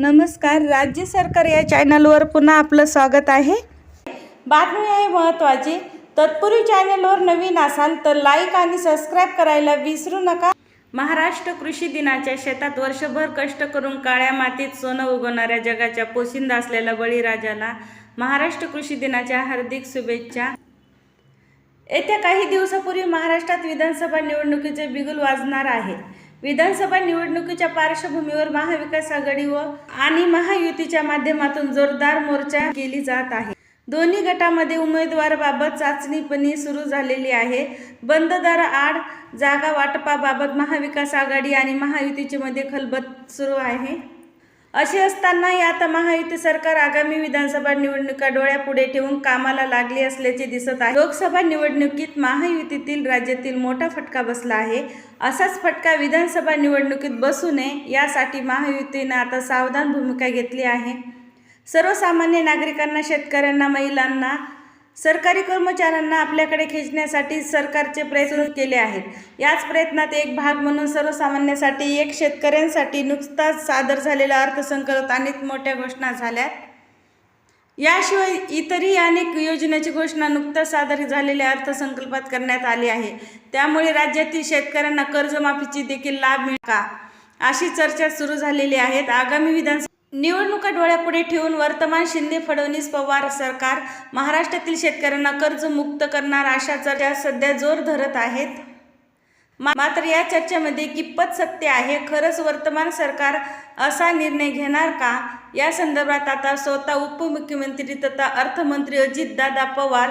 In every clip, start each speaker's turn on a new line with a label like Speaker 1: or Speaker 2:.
Speaker 1: नमस्कार राज्य सरकार या चॅनलवर पुन्हा आपलं स्वागत आहे. बातमी आहे महत्त्वाची. तत्पूर्वी चॅनलवर नवीन असाल तर लाईक आणि सबस्क्राईब करायला विसरू नका. महाराष्ट्र कृषी दिनाच्या शेतात वर्षभर कष्ट करून काळ्या मातीत सोनं उगवणाऱ्या जगाच्या पोशिंदा असलेल्या बळीराजाला महाराष्ट्र कृषी दिनाच्या हार्दिक शुभेच्छा. येत्या काही दिवसापूर्वी महाराष्ट्रात विधानसभा निवडणुकीचे बिगुल वाजणार आहे. विधानसभा निवडणुकीच्या पार्श्वभूमीवर महाविकास आघाडी व आणि महायुतीच्या माध्यमातून जोरदार मोर्चा केली जात आहे. दोन्ही गटामध्ये उमेदवाराबाबत चाचणीपणी सुरू झालेली आहे. बंद दार आड जागा वाटपाबाबत महाविकास आघाडी आणि महायुतीचे मध्ये खलबत सुरू आहे. असे असताना आता महायुती सरकार आगामी विधानसभा निवडणुका डोळ्यापुढे ठेवून कामाला लागली असल्याचे दिसत आहे. लोकसभा निवडणुकीत महायुतीतील राज्यातील मोठा फटका बसला आहे. असाच फटका विधानसभा निवडणुकीत बसू नये यासाठी महायुतीनं आता सावधान भूमिका घेतली आहे. सर्वसामान्य नागरिकांना शेतकऱ्यांना महिलांना सरकारी कर्मचाऱ्यांना आपल्याकडे खेचण्यासाठी सरकारचे प्रयत्न केले आहेत. याच प्रयत्नात एक भाग म्हणून सर्वसामान्यांसाठी एक शेतकऱ्यांसाठी नुकताच सादर झालेला अर्थसंकल्प अनेक मोठ्या घोषणा झाल्या याशिवाय इतरही अनेक योजनेची घोषणा नुकताच सादर झालेल्या अर्थसंकल्पात करण्यात आली आहे. त्यामुळे राज्यातील शेतकऱ्यांना कर्जमाफीची देखील लाभ मिळेल का? अशी चर्चा सुरू झालेली आहेत. आगामी विधानसभा निवडणुका डोळ्यापुढे ठेवून वर्तमान शिंदे फडणवीस पवार सरकार महाराष्ट्रातील शेतकऱ्यांना कर्जमुक्त करणार अशा चर्चा सध्या जोर धरत आहेत. मात्र या चर्चेमध्ये कितपत सत्य आहे खरंच वर्तमान सरकार असा निर्णय घेणार का? या संदर्भात आता स्वतः उपमुख्यमंत्री तथा अर्थमंत्री अजितदादा पवार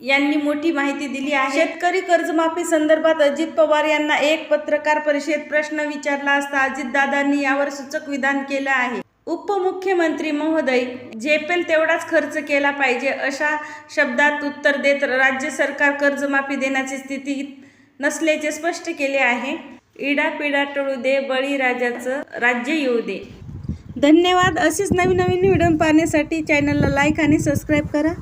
Speaker 1: यांनी मोठी माहिती दिली आहे. शेतकरी कर्जमाफी संदर्भात अजित पवार यांना एक पत्रकार परिषदेत प्रश्न विचारला असता अजितदादांनी यावर सूचक विधान केलं आहे. उपमुख्यमंत्री महोदय झेपेल तेवढाच खर्च केला पाहिजे अशा शब्दात उत्तर देत राज्य सरकार कर्जमाफी देण्याची स्थिती नसल्याचे स्पष्ट केले आहे. इडापिडा टळू दे बळीराजाचं राज्य येऊ दे. धन्यवाद. असेच नवीन नवीन व्हिडिओ पाहण्यासाठी चॅनलला लाईक आणि सबस्क्राईब करा.